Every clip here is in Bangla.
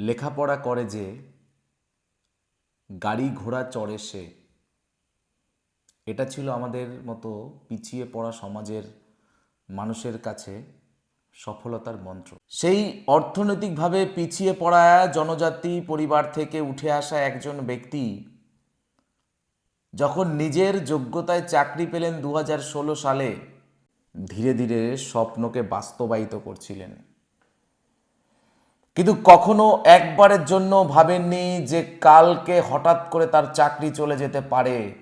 লেখাপড়া করে যে গাড়ি ঘোড়া চড়ে সে। এটা ছিল আমাদের মতো পিছিয়ে পড়া সমাজের মানুষের কাছে সফলতার মন্ত্র। সেই অর্থনৈতিকভাবে পিছিয়ে পড়া জনজাতি পরিবার থেকে উঠে আসা একজন ব্যক্তি যখন নিজের যোগ্যতায় চাকরি পেলেন দু হাজার ষোলো সালে, ধীরে ধীরে স্বপ্নকে বাস্তবায়িত করছিলেন। কিন্তু কখনো একবারের জন্য ভাবেননি যে কালকে হঠাৎ করে তার চাকরি চলে যেতে পারে।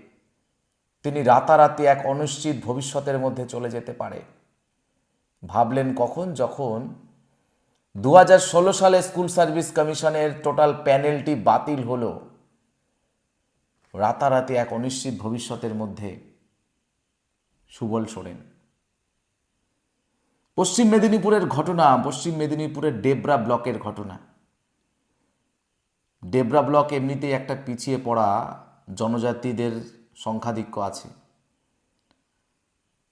তিনি রাতারাতি এক অনিশ্চিত ভবিষ্যতের মধ্যে চলে যেতে পারে। ভাবলেন কখন? যখন দু হাজার ষোলো সালে স্কুল সার্ভিস কমিশনের টোটাল প্যানেলটি বাতিল হলো। রাতারাতি এক অনিশ্চিত ভবিষ্যতের মধ্যে সুবল সোরেন। পশ্চিম মেদিনীপুরের ঘটনা, পশ্চিম মেদিনীপুরের ডেবরা ব্লকের ঘটনা। ডেবরা ব্লক এমনিতেই একটা পিছিয়ে পড়া জনজাতিদের সংখ্যাধিক্য আছে।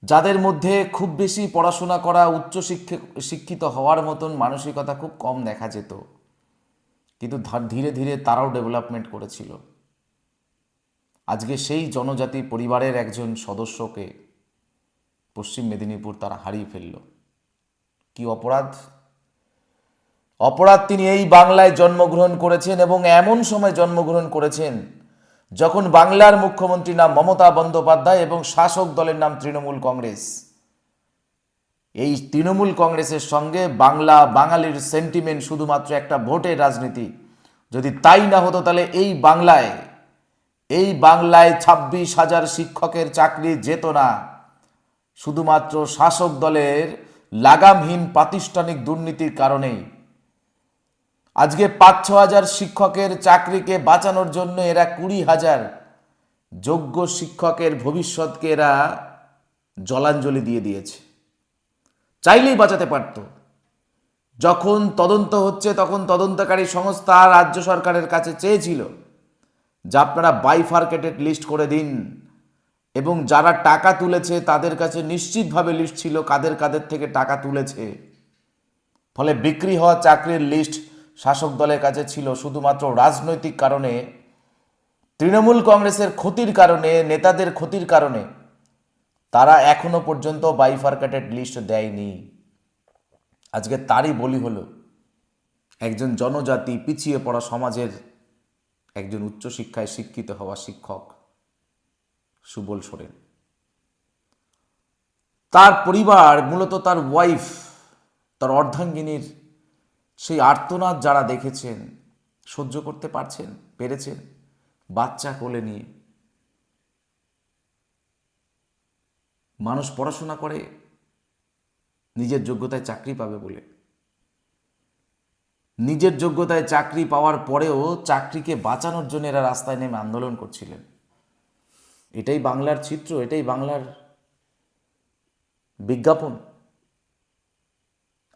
যাদের মধ্যে খুব বেশি পড়াশোনা করা, উচ্চ শিক্ষিত হওয়ার মতন মানসিকতা খুব কম দেখা যেত। কিন্তু ধীরে ধীরে তারাও ডেভেলপমেন্ট করেছিল। আজকে সেই জনজাতি পরিবারের একজন সদস্যকে পশ্চিম মেদিনীপুর তারা হারিয়ে ফেলল। কি অপরাধ? অপরাধ তিনি এই বাংলায় জন্মগ্রহণ করেছেন এবং এমন সময় জন্মগ্রহণ করেছেন যখন বাংলার মুখ্যমন্ত্রী নাম মমতা বন্দ্যোপাধ্যায় এবং শাসক দলের নাম তৃণমূল কংগ্রেস। এই তৃণমূল কংগ্রেসের সঙ্গে বাংলা, বাঙালির সেন্টিমেন্ট শুধুমাত্র একটা ভোটের রাজনীতি। যদি তাই না হতো তাহলে এই বাংলায় এই বাংলায় ছাব্বিশ হাজার শিক্ষকের চাকরি যেত না। শুধুমাত্র শাসক দলের লাগামহীন প্রাতিষ্ঠানিক দুর্নীতির কারণেই। আজকে পাঁচ ছ হাজার শিক্ষকের চাকরিকে বাঁচানোর জন্য এরা কুড়ি হাজার যোগ্য শিক্ষকের ভবিষ্যৎকে এরা জলাঞ্জলি দিয়ে দিয়েছে। চাইলেই বাঁচাতে পারত। যখন তদন্ত হচ্ছে, তখন তদন্তকারী সংস্থা রাজ্য সরকারের কাছে চেয়েছিল যে আপনারা বাইফার্কেটেড লিস্ট করে দিন। এবং যারা টাকা তুলেছে, তাদের কাছে নিশ্চিতভাবে লিস্ট ছিল কাদের কাদের থেকে টাকা তুলেছে। ফলে বিক্রি হওয়া চাকরির লিস্ট শাসক দলের কাছে ছিল। শুধুমাত্র রাজনৈতিক কারণে, তৃণমূল কংগ্রেসের ক্ষতির কারণে, নেতাদের ক্ষতির কারণে, তারা এখনও পর্যন্ত বাইফার্কেটেড লিস্ট দেয়নি। আজকে তারই বলি হলো, একজন জনজাতি পিছিয়ে পড়া সমাজের একজন উচ্চশিক্ষায় শিক্ষিত হওয়া শিক্ষক। সুবল সোরেন। তার পরিবার, মূলত তার ওয়াইফ তার অর্ধাঙ্গিনীর সেই আর্তনাদ যারা দেখেছেন, সহ্য করতে পারছেন, পেরেছেন, বাচ্চা কোলে নিয়ে। মানুষ পড়াশোনা করে, নিজের যোগ্যতায় চাকরি পাবে বলে। নিজের যোগ্যতায় চাকরি পাওয়ার পরেও চাকরিকে বাঁচানোর জন্য এরা রাস্তায় নেমে আন্দোলন করছিলেন। এটাই বাংলার চিত্র, এটাই বাংলার বিজ্ঞাপন।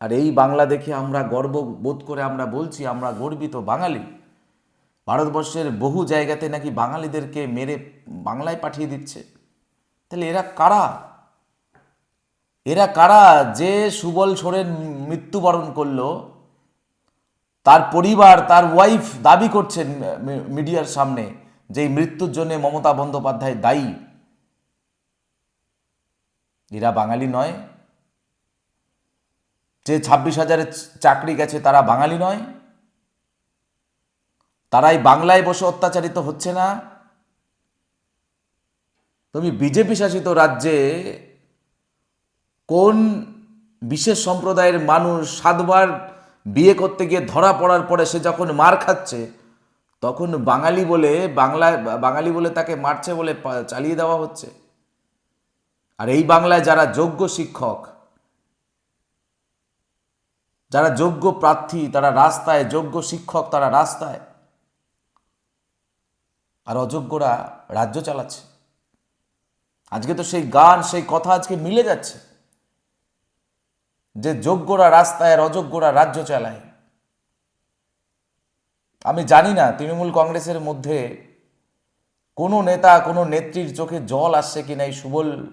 আর এই বাংলা দেখে আমরা গর্ব বোধ করে আমরা বলছি, আমরা গর্বিত বাঙালি। ভারতবর্ষের বহু জায়গাতে নাকি বাঙালিদেরকে মেরে বাংলায় পাঠিয়ে দিচ্ছে। তাহলে এরা কারা? এরা কারা যে সুবল সোরেন মৃত্যুবরণ করল, তার পরিবার, তার ওয়াইফ দাবি করছেন মিডিয়ার সামনে? যে এই মৃত্যুর জন্য মমতা বন্দ্যোপাধ্যায় দায়ী, এরা বাঙালি নয়। যে ছাব্বিশ হাজারের চাকরি গেছে তারা বাঙালি নয়। তারাই বাংলায় বসে অত্যাচারিত হচ্ছে না। তুমি বিজেপি শাসিত রাজ্যে কোন বিশেষ সম্প্রদায়ের মানুষ সাতবার বিয়ে করতে গিয়ে ধরা পড়ার পরে সে যখন মার খাচ্ছে তখন বাঙালি বলে বাংলায় বাঙালি বলে তাকে মারছে বলে চালিয়ে দেওয়া হচ্ছে। আর এই বাংলায় যারা যোগ্য শিক্ষক, যারা যোগ্য প্রার্থী, তারা রাস্তায়, যোগ্য শিক্ষক তারা রাস্তায়, আর অযোগ্যরা রাজ্য চালাচ্ছে। আজকে তো সেই গান, সেই কথা আজকে মিলে যাচ্ছে। যে যোগ্যরা রাস্তায় আর অযোগ্যরা রাজ্য চালায়। আমি জানি না তৃণমূল কংগ্রেসের মধ্যে কোনো নেতা, কোনো নেত্রীর চোখে জল আসছে কিনা এই সুবল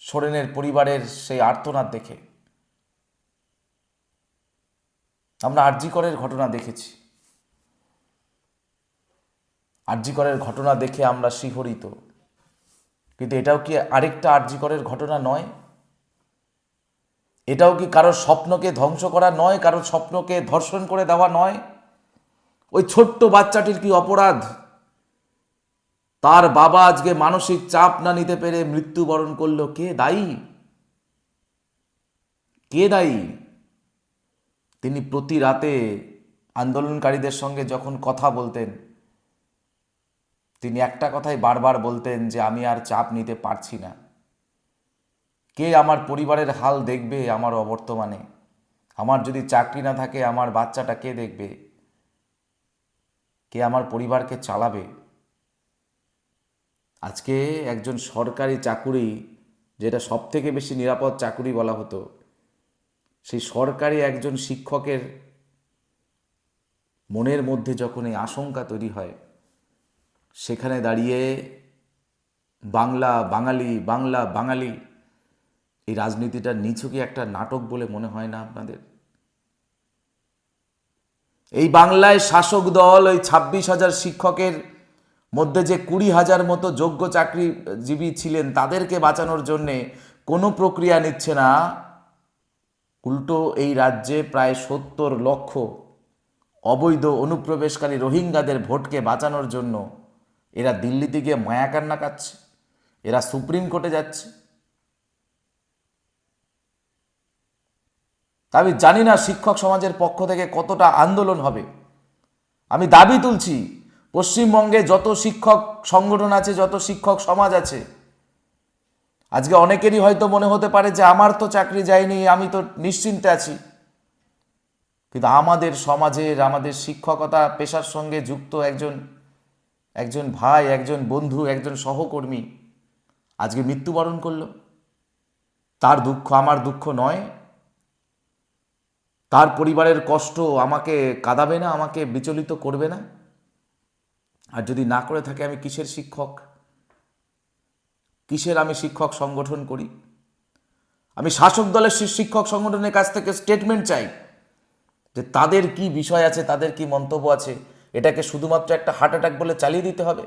সোরেনের পরিবারের সেই আর্তনাদ দেখে। আমরা আরজিকরের ঘটনা দেখেছি। আরজিকরের ঘটনা দেখে আমরা শিহরিত। কিন্তু এটাও কি আরেকটা আরজিকরের ঘটনা নয়? এটাও কি কারোর স্বপ্নকে ধ্বংস করা নয়, কারোর স্বপ্নকে ধর্ষণ করে দেওয়া নয়? ওই ছোট্ট বাচ্চাটির কি অপরাধ? তার বাবা আজকে মানসিক চাপ না নিতে পেরে মৃত্যুবরণ করল কে দায়ী? কে দায়ী? তিনি প্রতি রাতে আন্দোলনকারীদের সঙ্গে যখন কথা বলতেন, তিনি একটা কথাই বারবার বলতেন যে, আমি আর চাপ নিতে পারছি না। কে আমার পরিবারের হাল দেখবে আমার অবর্তমানে? আমার যদি চাকরি না থাকে, আমার বাচ্চাটা কে দেখবে? আমার পরিবারকে চালাবে? আজকে একজন সরকারি চাকুরি, যেটা সব থেকে বেশি নিরাপদ চাকুরি বলা হতো, সেই সরকারি একজন শিক্ষকের মনের মধ্যে যখন এই আশঙ্কা তৈরি হয়, সেখানে দাঁড়িয়ে বাংলা, বাঙালি বাংলা, বাঙালি, এই রাজনীতিটা নিছু কি একটা নাটক বলে মনে হয় না আপনাদের? এই বাংলায় শাসক দল ওই ছাব্বিশ হাজার শিক্ষকের মধ্যে যে কুড়ি হাজার মতো যোগ্য চাকরিজীবী ছিলেন, তাদেরকে বাঁচানোর জন্যে কোনো প্রক্রিয়া নিচ্ছে না। উল্টো এই রাজ্যে প্রায় সত্তর লক্ষ অবৈধ অনুপ্রবেশকারী রোহিঙ্গাদের ভোটকে বাঁচানোর জন্য এরা দিল্লিতে গিয়ে মায়াকান্না কাচ্ছে এরা সুপ্রিম কোর্টে যাচ্ছে। তা আমি জানি না শিক্ষক সমাজের পক্ষ থেকে কতটা আন্দোলন হবে। আমি দাবি তুলছি, পশ্চিমবঙ্গে যত শিক্ষক সংগঠন আছে, যত শিক্ষক সমাজ আছে, আজকে অনেকেরই হয়তো মনে হতে পারে যে আমার তো চাকরি যায়নি, আমি তো নিশ্চিন্তে আছি। কিন্তু আমাদের সমাজের, আমাদের শিক্ষকতা পেশার সঙ্গে যুক্ত একজন একজন ভাই, একজন বন্ধু, একজন সহকর্মী আজকে মৃত্যুবরণ করল। তার দুঃখ আমার দুঃখ নয় তার পরিবারের কষ্ট আমাকে কাঁদাবে না, আমাকে বিচলিত করবে না? আর যদি না করে থাকে, আমি কিসের শিক্ষক? কিসের আমি শিক্ষক সংগঠন করি? আমি শাসক দলের শিক্ষক সংগঠনের কাছ থেকে স্টেটমেন্ট চাই যে তাদের কি বিষয় আছে, তাদের কি মন্তব্য আছে? এটাকে শুধুমাত্র একটা হার্ট অ্যাটাক বলে চালিয়ে দিতে হবে।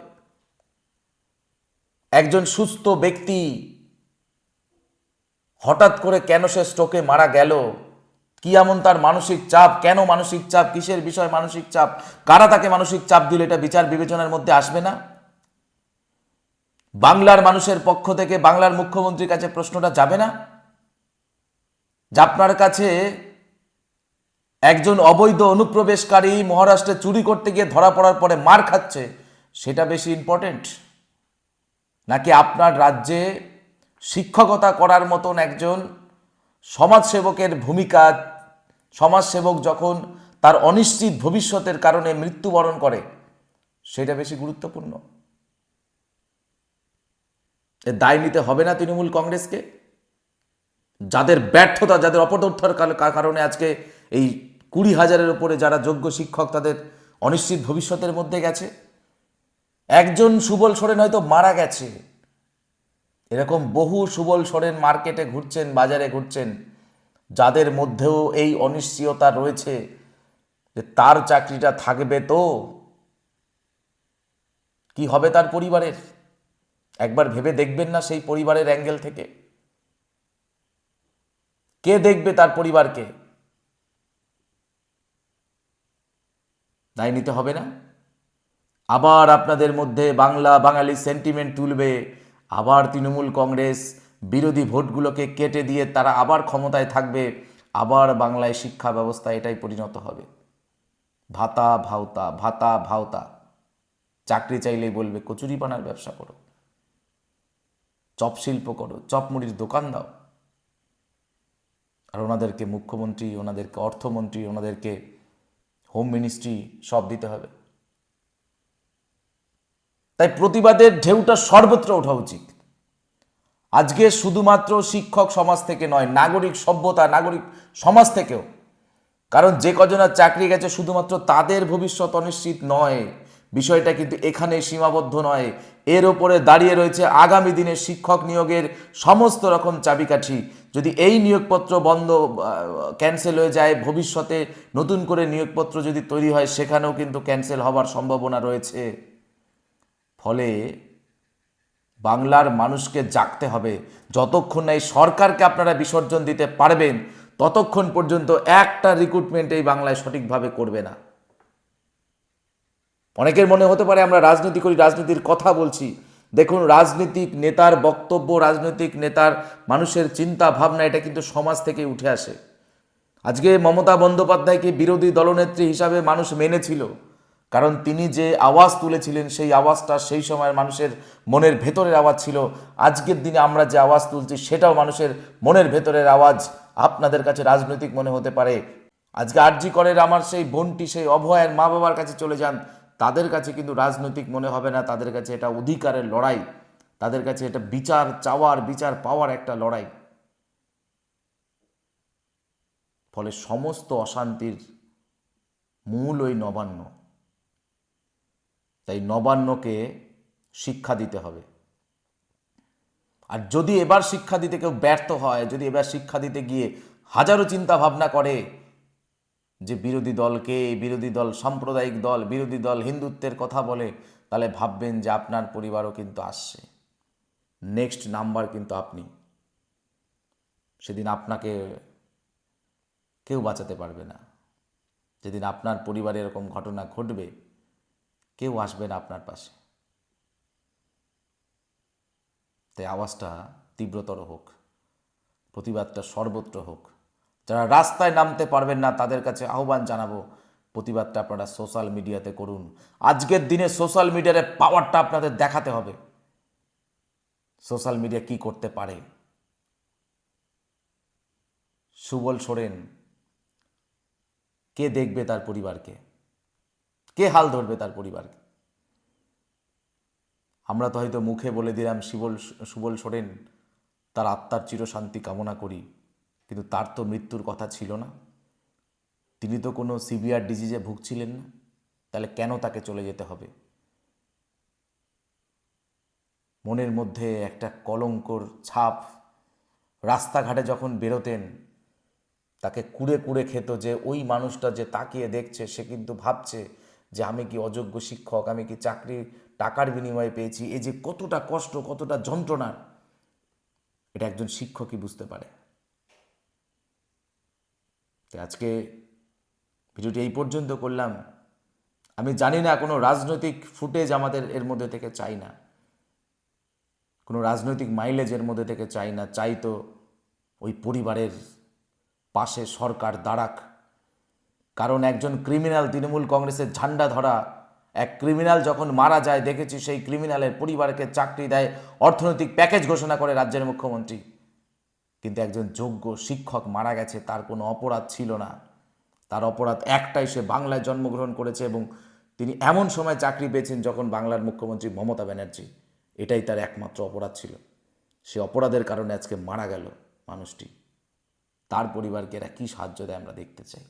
একজন সুস্থ ব্যক্তি হঠাৎ করে কেন সে স্ট্রোকে মারা গেল? কি এমন তার মানসিক চাপ? কেন মানসিক চাপ? কিসের বিষয় মানসিক চাপ? কারা তাকে মানসিক চাপ দিল? এটা বিচার বিবেচনার মধ্যে আসবে না? বাংলার মানুষের পক্ষ থেকে বাংলার মুখ্যমন্ত্রীর কাছে প্রশ্নটা যাবে না? যে আপনার কাছে একজন অবৈধ অনুপ্রবেশকারী মহারাষ্ট্রে চুরি করতে গিয়ে ধরা পড়ার পরে মার খাচ্ছে, সেটা বেশি ইম্পর্টেন্ট নাকি আপনার রাজ্যে শিক্ষকতা করার মতন একজন সমাজসেবকের ভূমিকা সমাজসেবক যখন তার অনিশ্চিত ভবিষ্যতের কারণে মৃত্যুবরণ করে, সেটা বেশি গুরুত্বপূর্ণ। এর দায় নিতে হবে না তৃণমূল কংগ্রেসকে। যাদের ব্যর্থতা, যাদের অপদর্থর কারণে আজকে এই কুড়ি হাজারের উপরে যারা যোগ্য শিক্ষক তাদের অনিশ্চিত ভবিষ্যতের মধ্যে গেছে। একজন সুবল সোরেন হয়তো মারা গেছে। এরকম বহু সুবল সোরেন মার্কেটে ঘুরছেন, বাজারে ঘুরছেন। যাদের মধ্যেও এই অনিশ্চয়তা রয়েছে যে তার চাকরিটা থাকবে তো, কি হবে তার পরিবারের? একবার ভেবে দেখবেন না সেই পরিবারের অ্যাঙ্গেল থেকে। কে দেখবে তার পরিবারকে? দায় নিতে হবে না। আবার আপনাদের মধ্যে বাংলা বাঙালি সেন্টিমেন্ট তুলবে। আবার তৃণমূল কংগ্রেস বিরোধী ভোটগুলোকে কেটে দিয়ে তারা আবার ক্ষমতায় থাকবে, আবার বাংলায় শিক্ষা ব্যবস্থা এটাই পরিণত হবে। ভাতা, ভাওতা ভাতা, ভাওতা। চাকরি চাইলেই বলবে, কচুরিপানার ব্যবসা করো। চপ শিল্প করো চপমুড়ির দোকান দাও। আর ওনাদেরকে মুখ্যমন্ত্রী, ওনাদেরকে অর্থমন্ত্রী, ওনাদেরকে হোম মিনিস্ট্রি সব দিতে হবে। তাই প্রতিবাদের ঢেউটা সর্বত্র ওঠা উচিত। আজকে শুধুমাত্র শিক্ষক সমাজ থেকে নয়, নাগরিক সভ্যতা, নাগরিক সমাজ থেকেও। কারণ যে কজনের চাকরি গেছে শুধুমাত্র তাদের ভবিষ্যৎ অনিশ্চিত নয়, বিষয়টা কিন্তু এখানে সীমাবদ্ধ নয়। এর ওপরে দাঁড়িয়ে রয়েছে আগামী দিনে শিক্ষক নিয়োগের সমস্ত রকম চাবিকাঠি। যদি এই নিয়োগপত্র বন্ধ ক্যান্সেল হয়ে যায়, ভবিষ্যতে নতুন করে নিয়োগপত্র যদি তৈরি হয়, সেখানেও কিন্তু ক্যান্সেল হবার সম্ভাবনা রয়েছে। ফলে বাংলার মানুষকে জাগতে হবে। যতক্ষণ না এই সরকারকে আপনারা বিসর্জন দিতে পারবেন, ততক্ষণ পর্যন্ত একটা রিক্রুটমেন্ট এই বাংলায় সঠিকভাবে করবে না। অনেকের মনে হতে পারে আমরা রাজনীতি করি, রাজনীতির কথা বলছি। দেখুন, রাজনীতিক নেতার বক্তব্য, রাজনৈতিক নেতার মানুষের চিন্তা ভাবনা, এটা কিন্তু সমাজ থেকে উঠে আসে। আজকে মমতা বন্দ্যোপাধ্যায়কে বিরোধী দলনেত্রী হিসাবে মানুষ মেনেছিল। কারণ তিনি যে আওয়াজ তুলেছিলেন, সেই আওয়াজটা সেই সময়ের মানুষের মনের ভেতরের আওয়াজ ছিল। আজকের দিনে আমরা যে আওয়াজ তুলছি, সেটাও মানুষের মনের ভেতরের আওয়াজ আপনাদের কাছে রাজনৈতিক মনে হতে পারে। আজকে আরজি করের আমার সেই বোনটি, সেই অভয়ের মা বাবার কাছে চলে যান, তাদের কাছে কিন্তু রাজনৈতিক মনে হবে না, তাদের কাছে এটা অধিকারের লড়াই, তাদের কাছে এটা বিচার চাওয়ার, বিচার পাওয়ার একটা লড়াই। ফলে সমস্ত অশান্তির মূল ওই নবান্ন। তাই নবান্নকে শিক্ষা দিতে হবে। আর যদি এবার শিক্ষা দিতে কেউ ব্যর্থ হয়, যদি এবার শিক্ষা দিতে গিয়ে হাজারো চিন্তা ভাবনা করে যে বিরোধী দলকে বিরোধী দল সাম্প্রদায়িক দল, বিরোধী দল হিন্দুত্বের কথা বলে, তাহলে ভাববেন যে আপনার পরিবারও কিন্তু আসছে। নেক্সট নাম্বার কিন্তু আপনি। সেদিন আপনাকে কেউ বাঁচাতে পারবে না। যেদিন আপনার পরিবারে এরকম ঘটনা ঘটবে কেউ আসবে না আপনার পাশে। তাই আওয়াজটা তীব্রতর হোক, প্রতিবাদটা সর্বত্র হোক। যারা রাস্তায় নামতে পারবেন না, তাদের কাছে আহ্বান জানাব, প্রতিবাদটা আপনারা সোশ্যাল মিডিয়াতে করুন। আজকের দিনে সোশ্যাল মিডিয়ার পাওয়ারটা আপনাদের দেখাতে হবে। সোশ্যাল মিডিয়া কি করতে পারে? সুবল সোরেন, কে দেখবে তার পরিবারকে? কে হাল ধরবে তার পরিবারকে? আমরা তো হয়তো মুখে বলে দিলাম, শিবল, সুবল সোরেন, তার আত্মার চিরশান্তি কামনা করি, কিন্তু তার তো মৃত্যুর কথা ছিল না। তিনি তো কোনো সিভিয়ার ডিজিজে ভুগছিলেন না। তাহলে কেন তাকে চলে যেতে হবে? মনের মধ্যে একটা কলঙ্কর ছাপ রাস্তাঘাটে যখন বেরোতেন, তাকে কুড়ে কুড়ে খেত যে ওই মানুষটা যে তাকিয়ে দেখছে, সে কিন্তু ভাবছে যে আমি কি অযোগ্য শিক্ষক, আমি কি চাকরি টাকার বিনিময়ে পেয়েছি, এই যে কতটা কষ্ট, কতটা যন্ত্রণার এটা একজন শিক্ষকই বুঝতে পারে। আজকে ভিডিওটি এই পর্যন্ত করলাম। আমি জানি না, কোনো রাজনৈতিক ফুটেজ আমাদের এর মধ্যে থেকে চাই না। কোনো রাজনৈতিক মাইলেজ এর মধ্যে থেকে চাই না। চাই তো ওই পরিবারের পাশে সরকার দাঁড়াক। কারণ একজন ক্রিমিনাল তৃণমূল কংগ্রেসের ঝান্ডা ধরা, এক ক্রিমিনাল যখন মারা যায়, দেখেছি সেই ক্রিমিনালের পরিবারকে চাকরি দেয়, অর্থনৈতিক প্যাকেজ ঘোষণা করে রাজ্যের মুখ্যমন্ত্রী। কিন্তু একজন যোগ্য শিক্ষক মারা গেছে, তার কোনো অপরাধ ছিল না। তার অপরাধ একটাই, সে বাংলায় জন্মগ্রহণ করেছে এবং তিনি এমন সময় চাকরি পেয়েছেন যখন বাংলার মুখ্যমন্ত্রী মমতা ব্যানার্জি। এটাই তার একমাত্র অপরাধ ছিল। সে অপরাধের কারণে আজকে মারা গেল মানুষটি। তার পরিবারকে এরা কী সাহায্য দেয় আমরা দেখতে চাই।